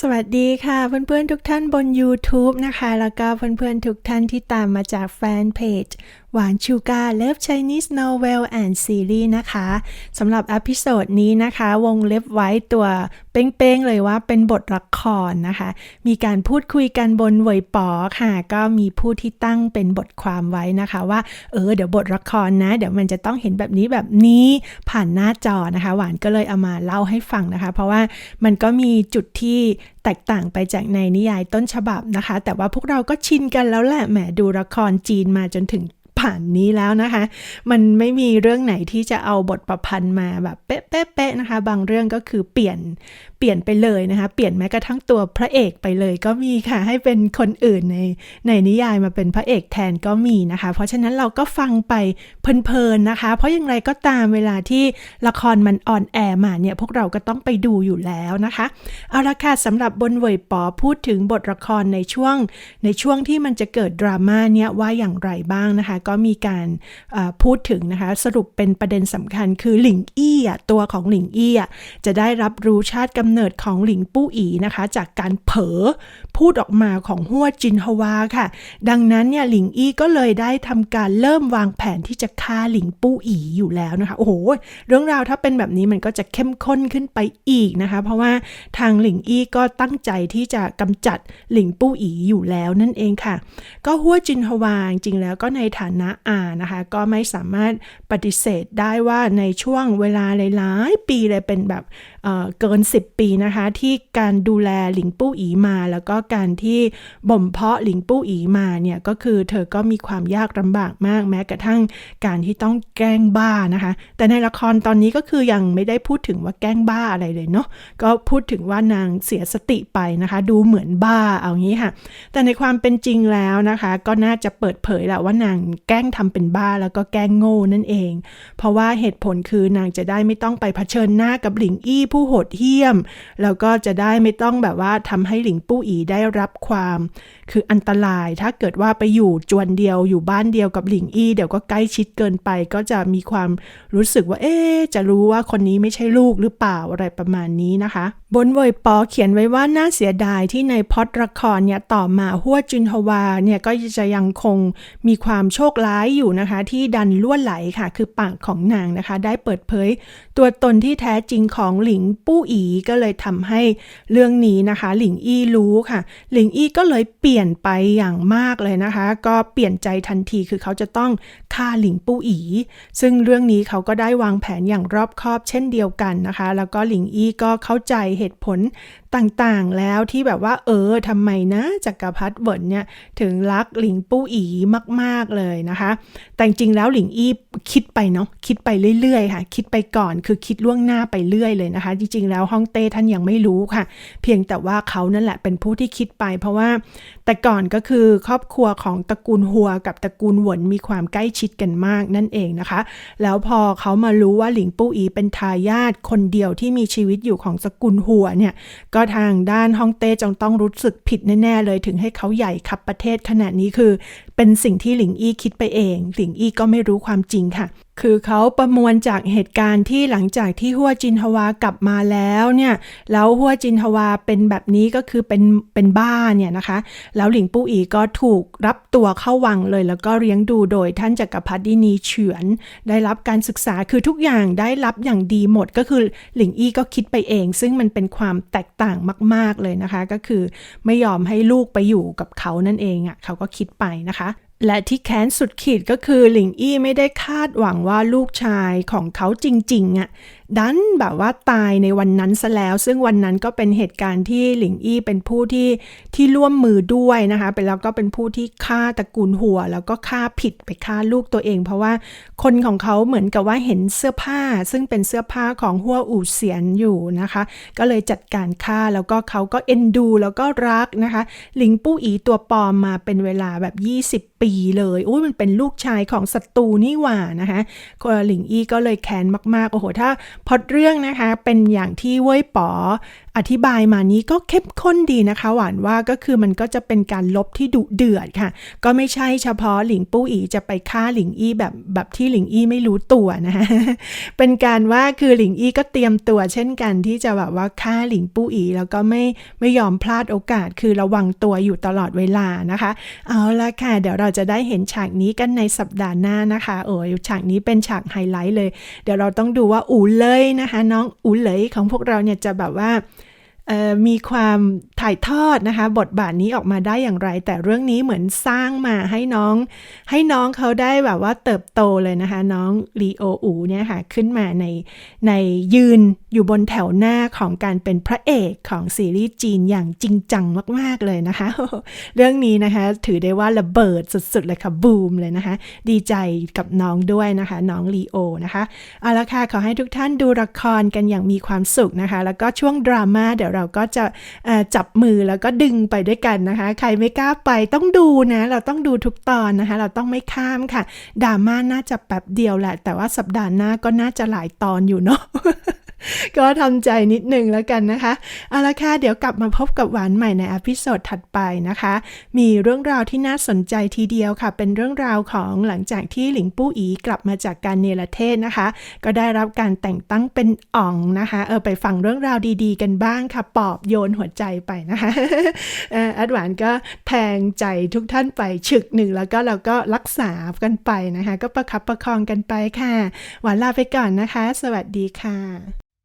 สวัสดีค่ะเพื่อนๆทุกท่านบน YouTube นะคะ แล้วก็เพื่อนๆทุกท่านที่ตามมาจากแฟนเพจ หวานชูกาเลิฟ Chinese Novel and Series นะคะสำหรับอพิโซดนี้นะคะ วงเล็บไว้ตัวเป้งๆเลยว่าเป็นบทละครนะคะ มีการพูดคุยกันบนเวยปอค่ะ ก็มีผู้ที่ตั้งเป็นบทความไว้นะคะว่า เออ เดี๋ยวบทละครนะ เดี๋ยวมันจะต้องเห็นแบบนี้แบบนี้ผ่านหน้าจอนะคะ หวานก็เลยเอามาเล่าให้ฟังนะคะ เพราะว่ามันก็มีจุดที่แตกต่างไปจากในนิยายต้นฉบับนะคะ แต่ว่าพวกเราก็ชินกันแล้วแหละแหมดูละครจีนมาจนถึง ผ่านนี้แล้วนะคะ มันไม่มีเรื่องไหนที่จะเอาบทประพันธ์มาแบบเป๊ะๆนะคะ บางเรื่องก็คือเปลี่ยนเปลี่ยนไปเลยนะคะ เปลี่ยนแม้กระทั่งตัวพระเอกไปเลยก็มีค่ะ ให้เป็นคนอื่นในในนิยายมาเป็นพระเอกแทนก็มีนะคะ เพราะฉะนั้นเราก็ฟังไปเพลินๆนะคะ เพราะอย่างไรก็ตามเวลาที่ละครมันออนแอร์มาเนี่ยพวกเราก็ต้องไปดูอยู่แล้วนะคะ เอาละค่ะสำหรับบนเวยปอพูดถึงบทละครในช่วง ในช่วงที่มันจะเกิดดราม่าเนี่ยว่าอย่างไรบ้างนะคะ ก็มีการพูดถึงนะคะ สรุปเป็นประเด็นสำคัญคือหลิงอี้ตัวของหลิงอี้จะได้รับรู้ชาติกำเนิดของหลิงปู้อีนะคะ จากการเผลอพูดออกมาของหัวจินฮวาค่ะ ดังนั้นเนี่ยหลิงอี้ก็เลยได้ทำการเริ่มวางแผนที่จะฆ่าหลิงปู้อีอยู่แล้วนะคะโอ้โหเรื่องราวถ้าเป็นแบบนี้มันก็จะเข้มข้นขึ้นไปอีกนะคะ เพราะว่าทางหลิงอี้ก็ตั้งใจที่จะกำจัดหลิงปู้อีอยู่แล้วนั่นเองค่ะ ก็หัวจินฮวาจริงแล้วก็ในฐานะอานะคะ ก็ไม่สามารถปฏิเสธได้ว่าในช่วงเวลาหลายๆปีเลยเป็นแบบ เกิน 10 ปีนะคะ ที่การดูแลหลิงปู้อีมา แล้วก็การที่บ่มเพาะหลิงปู้อีมาเนี่ยก็คือเธอก็มีความยากลำบากมากแม้กระทั่งการที่ต้องแกล้งบ้านะคะ แต่ในละครตอนนี้ก็คือยังไม่ได้พูดถึงว่าแกล้งบ้าอะไรเลยเนาะก็พูดถึงว่านางเสียสติไปนะคะ ดูเหมือนบ้าเอางี้ค่ะ แต่ในความเป็นจริงแล้วนะคะ ก็น่าจะเปิดเผยแหละว่านางแกล้งทำเป็นบ้าแล้วก็แกล้งโง่นั่นเอง เพราะว่าเหตุผลคือนางจะได้ไม่ต้องไปเผชิญหน้ากับหลิงอี้ผูู้้โหดเหี้ยม แล้วก็จะได้ไม่ต้องแบบว่าทำให้หลิงปู้อีได้รับความ คืออันตรายถ้าเกิดว่าไปอยู่จวนเดียวอยู่บ้านเดียวกับหลิงอี้เดี๋ยวก็ใกล้ชิดเกินไป ก็จะมีความรู้สึกว่าเอ๊จะรู้ว่าคนนี้ไม่ใช่ลูกหรือเปล่าอะไรประมาณนี้นะคะ บนเวยปอเขียนไว้ว่าน่าเสียดายที่ในพอดละครเนี่ยต่อมาหัวจุนฮวาเนี่ยก็จะยังคงมีความโชคร้ายอยู่นะคะ ที่ดันล่วนไหลค่ะ คือปากของนางนะคะ ได้เปิดเผย ตัวตนที่แท้จริงของหลิงปู้อีก็เลยทำให้เรื่องนี้นะคะ หลิงอี้รู้ค่ะ หลิงอี้ก็เลยเปลี่ยนไปอย่างมากเลยนะคะ ก็เปลี่ยนใจทันทีคือเขาจะต้องฆ่าหลิงปู้อี ซึ่งเรื่องนี้เขาก็ได้วางแผนอย่างรอบคอบเช่นเดียวกันนะคะ แล้วก็หลิงอี้ก็เข้าใจเหตุผลต่างๆ แล้วที่แบบว่า เออทำไมนะจักรพรรดิเวิร์นเนี่ยถึงรักหลิงปู้อีมากๆเลยนะคะ แต่จริงแล้วหลิงอี้คิดไปเนาะคิดไปเรื่อยๆค่ะ คิดไปก่อนคือคิดล่วงหน้าไปเรื่อยเลยนะคะ จริง ๆ แล้วฮ่องเต้ท่านยังไม่รู้ค่ะ เพียงแต่ว่าเขานั่นแหละเป็นผู้ที่คิดไป เพราะว่าแต่ก่อนก็คือครอบครัวของตระกูลหัวกับตระกูลหวนมีความใกล้ชิดกันมากนั่นเองนะคะ แล้วพอเขามารู้ว่าหลิงปู้อีเป็นทายาทคนเดียวที่มีชีวิตอยู่ของสกุลหัวเนี่ย ก็ทางด้านฮ่องเต้จงต้องรู้สึกผิดแน่ ๆ เลยถึงให้เขาใหญ่ขับประเทศขนาดนี้คือ เป็นสิ่งที่หลิงอี้คิดไปเอง หลิงอี้ก็ไม่รู้ความจริงค่ะ คือเขาประมวลจากเหตุการณ์ที่หลังจากที่หัวจินฮวากลับมาแล้วเนี่ยแล้วหัวจินฮวาเป็นแบบนี้ก็คือเป็นเป็นบ้าเนี่ยนะคะ แล้วหลิงปู้อีก็ถูกรับตัวเข้าวังเลย แล้วก็เลี้ยงดูโดยท่านจักรพรรดินีเฉือน ได้รับการศึกษาคือทุกอย่างได้รับอย่างดีหมดก็คือหลิงอี้ก็คิดไปเอง ซึ่งมันเป็นความแตกต่างมาก ๆเลยนะคะ ก็คือไม่ยอมให้ลูกไปอยู่กับเขานั่นเองอะ่ะเขาก็คิดไปนะคะ และที่แค้นสุดขีดก็คือหลิงอี้ไม่ได้คาดหวังว่าลูกชายของเขาจริงๆอะ่ะดันแบบว่าตายในวันนั้นซะแล้ว ซึ่งวันนั้นก็เป็นเหตุการณ์ที่หลิงอี้เป็นผู้ที่ที่ร่วมมือด้วยนะคะไปแล้วก็เป็นผู้ที่ฆ่าตระกูลหัว แล้วก็ฆ่าผิดไปฆ่าลูกตัวเอง เพราะว่าคนของเขาเหมือนกับว่าเห็นเสื้อผ้า ซึ่งเป็นเสื้อผ้าของหัวอู่เสียนอยู่นะคะ ก็เลยจัดการฆ่าแล้วก็เขาก็เอ็นดู แล้วก็รักนะคะ หลิงปู้อีตัวปลอมมาเป็นเวลาแบบ 20 ปีเลยโอ้ยมันเป็นลูกชายของศัตรูนี่หว่านะคะหลิงอี้ก็เลยแค้นมากๆโอ้โหถ้าพอดเรื่องนะคะเป็นอย่างที่เว่ยป๋อ อธิบายมานี้ก็เข้มข้นดีนะคะ หวานว่าก็คือมันก็จะเป็นการลบที่ดุเดือดค่ะ ก็ไม่ใช่เฉพาะหลิงปู้อีจะไปฆ่าหลิงอี้แบบแบบที่หลิงอี้ไม่รู้ตัวนะคะเป็นการว่าคือหลิงอี้ก็เตรียมตัวเช่นกันที่จะแบบว่าฆ่าหลิงปู้อีแล้วก็ไม่ไม่ยอมพลาดโอกาส คือระวังตัวอยู่ตลอดเวลานะคะ เอาละค่ะ เดี๋ยวเราจะได้เห็นฉากนี้กันในสัปดาห์หน้านะคะโอ้ยฉากนี้เป็นฉากไฮไลท์เลย เดี๋ยวเราต้องดูว่าอูเลยนะคะ น้องอูเลยของพวกเราเนี่ยจะแบบว่า มีความถ่ายทอดนะคะ บทบาทนี้ออกมาได้อย่างไร แต่เรื่องนี้เหมือนสร้างมาให้น้อง ให้น้องเขาได้แบบว่าเติบโตเลยนะคะ น้องลีโออูเนี่ยค่ะขึ้นมาในในยืนอยู่บนแถวหน้าของการเป็นพระเอกของซีรีส์จีนอย่างจริงจังมาก ๆ เลยนะคะ เรื่องนี้นะคะถือได้ว่าระเบิดสุด ๆ เลยค่ะ บูมเลยนะคะ ดีใจกับน้องด้วยนะคะ น้องลีโอนะคะเอาละค่ะขอให้ทุกท่านดูละครกันอย่างมีความสุขนะคะ แล้วก็ช่วงดราม่าเดี๋ยวเราก็จะจับมือแล้วก็ดึงไปด้วยกันนะคะ ใครไม่กล้าไปต้องดูนะ เราต้องดูทุกตอนนะคะ เราต้องไม่ข้ามค่ะดราม่าน่าจะแป๊บเดียวแหละ แต่ว่าสัปดาห์หน้าก็น่าจะหลายตอนอยู่เนาะ ก็ทำใจนิดนึงแล้วกันนะคะ เอาละค่ะ เดี๋ยวกลับมาพบกับหวานใหม่ในอพิโซดถัดไปนะคะ มีเรื่องราวที่น่าสนใจทีเดียวค่ะ เป็นเรื่องราวของหลังจากที่หลิงปู้อีกลับมาจากการเนรเทศนะคะ ก็ได้รับการแต่งตั้งเป็นอ่องนะคะ เออไปฟังเรื่องราวดีๆ กันบ้างค่ะ ปอบโยนหัวใจไปนะคะอ่อแอดหวานก็แทงใจทุกท่านไปฉึกหนึ่งแล้วก็เราก็รักษากันไปนะคะ ก็ประคับประคองกันไปค่ะ หวานลาไปก่อนนะคะ สวัสดีค่ะ